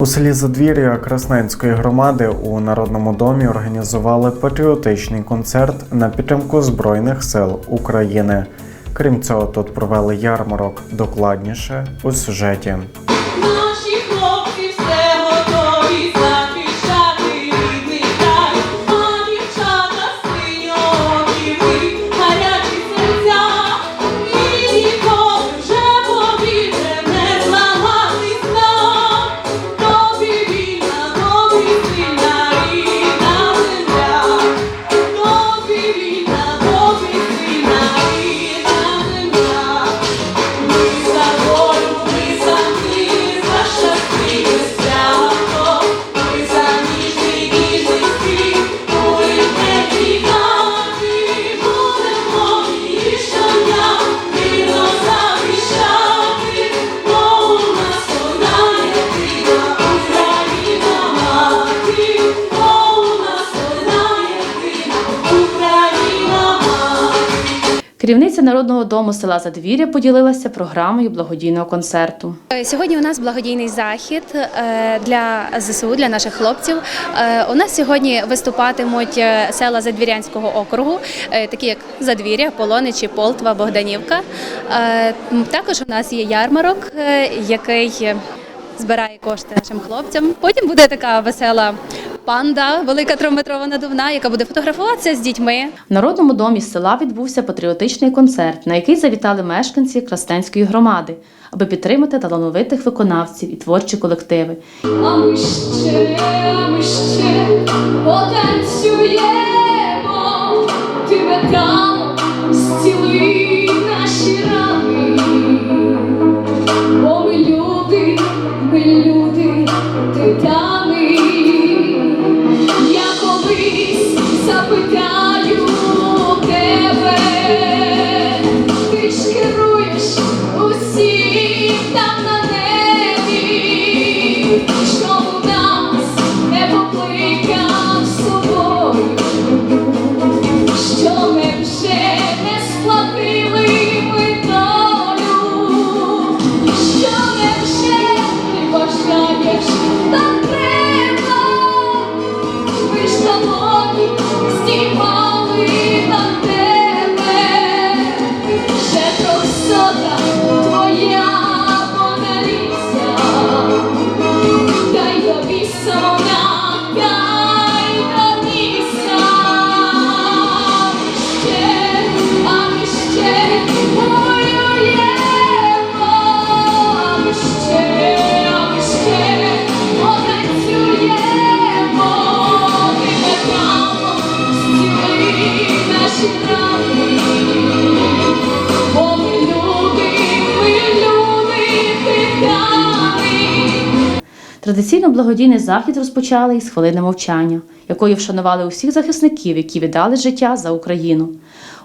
У селі Задвір'я Красненської громади у Народному домі організували патріотичний концерт на підтримку Збройних сил України. Крім цього, тут провели ярмарок докладніше у сюжеті. Thank you. Керівниця народного дому села Задвір'я поділилася програмою благодійного концерту. Е, Сьогодні у нас благодійний захід е, для ЗСУ, для наших хлопців. Е, У нас сьогодні виступатимуть села Задвірянського округу, такі як Задвір'я, Полоничі, Полтва, Богданівка. Також у нас є ярмарок, який збирає кошти нашим хлопцям. Потім буде така весела панда, велика трьохметрова надувна, яка буде фотографуватися з дітьми. В народному домі села відбувся патріотичний концерт, на який завітали мешканці Крастенської громади, аби підтримати талановитих виконавців і творчі колективи. А ми ще, а ми ще потанцюємо, Традиційно благодійний захід розпочали із хвилини мовчання, якою вшанували усіх захисників, які віддали життя за Україну.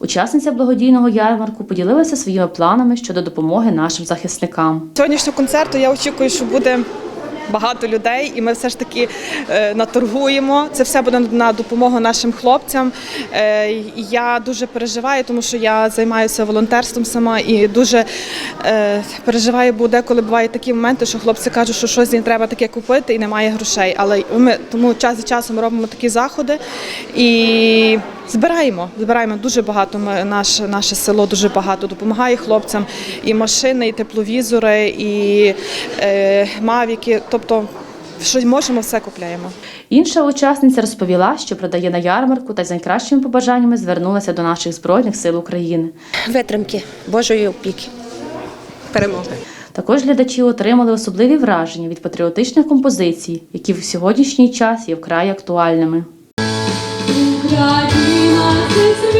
Учасниця благодійного ярмарку поділилася своїми планами щодо допомоги нашим захисникам. Сьогоднішнього концерту я очікую, що буде багато людей, і ми все ж таки е, наторгуємо. Це все буде на допомогу нашим хлопцям. Е, я дуже переживаю, тому що я займаюся волонтерством сама і дуже е, переживаю, бо деколи бувають такі моменти, що хлопці кажуть, що щось їм треба таке купити і немає грошей. Але ми тому час часу ми робимо такі заходи і збираємо. Збираємо дуже багато. Ми, наше, наше село дуже багато допомагає хлопцям. І машини, і тепловізори, і е, мавіки. Тобто, що можемо, все купляємо. Інша учасниця розповіла, що продає на ярмарку та з найкращими побажаннями звернулася до наших збройних сил України. витримки, Божої опіки, перемоги. Також глядачі отримали особливі враження від патріотичних композицій, які в сьогоднішній час є вкрай актуальними. Україна це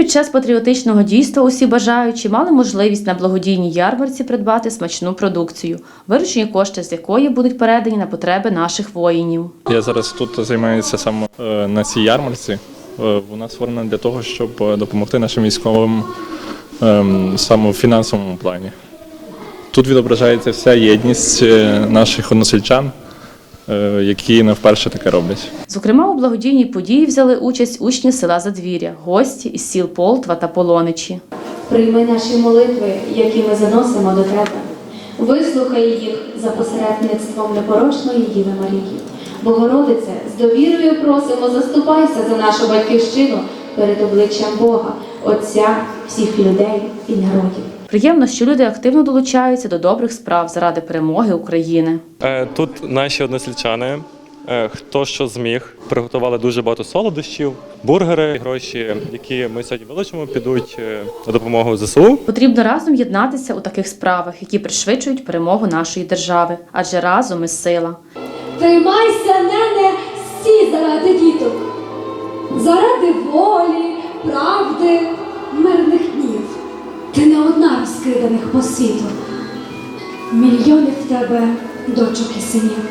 під час патріотичного дійства усі бажаючі мали можливість на благодійній ярмарці придбати смачну продукцію, виручені кошти з якої будуть передані на потреби наших воїнів. Я зараз тут займаюся саме е, на цій ярмарці. е, вона створена для того, щоб е, допомогти нашим військовим ем, саме в фінансовому плані. Тут відображається вся єдність наших односельчан, які не вперше таке роблять. Зокрема, у благодійній події взяли участь учні села Задвір'я, гості із сіл Полтва та Полоничі. Прийми наші молитви, які ми заносимо до тебе. Вислухай їх за посередництвом непорочної Діви Марії. Богородице, з довірою просимо, заступайся за нашу батьківщину перед обличчям Бога, Отця всіх людей і народів. Приємно, що люди активно долучаються до добрих справ заради перемоги України. Е, Тут наші односельчани, е, хто що зміг, приготували дуже багато солодощів, бургери, гроші, які ми сьогодні вилучимо, підуть е, на допомогу ЗСУ. Потрібно разом єднатися у таких справах, які пришвидшують перемогу нашої держави, адже разом ми сила. Тримайся, нене, всі заради діток, заради волі, правди, мирних. Ти не одна розкиданих по світу. Мільйони в тебе дочок і синів.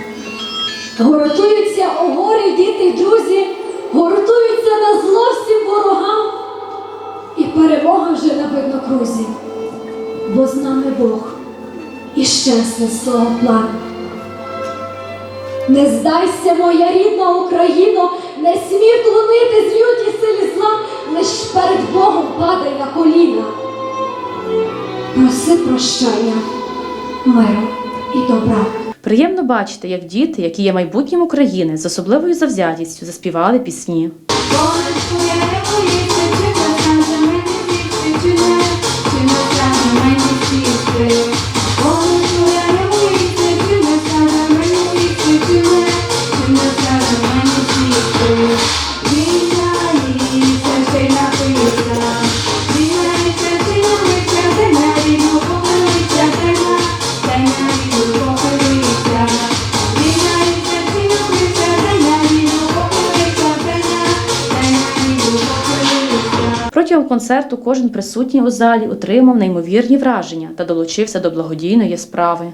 Гуртуються у горі діти й друзі, гуртуються на зло всім ворогам. І перемога вже на виднокрузі, бо з нами Бог і щасне свого плану. Не здайся, моя рідна Україно, не смій клонити з люті силі зла, лиш перед Богом падай на коліна. Проси прощення, миру і добра. Приємно бачити, як діти, які є майбутнім України, з особливою завзятістю заспівали пісні. Протягом концерту кожен присутній у залі отримав неймовірні враження та долучився до благодійної справи.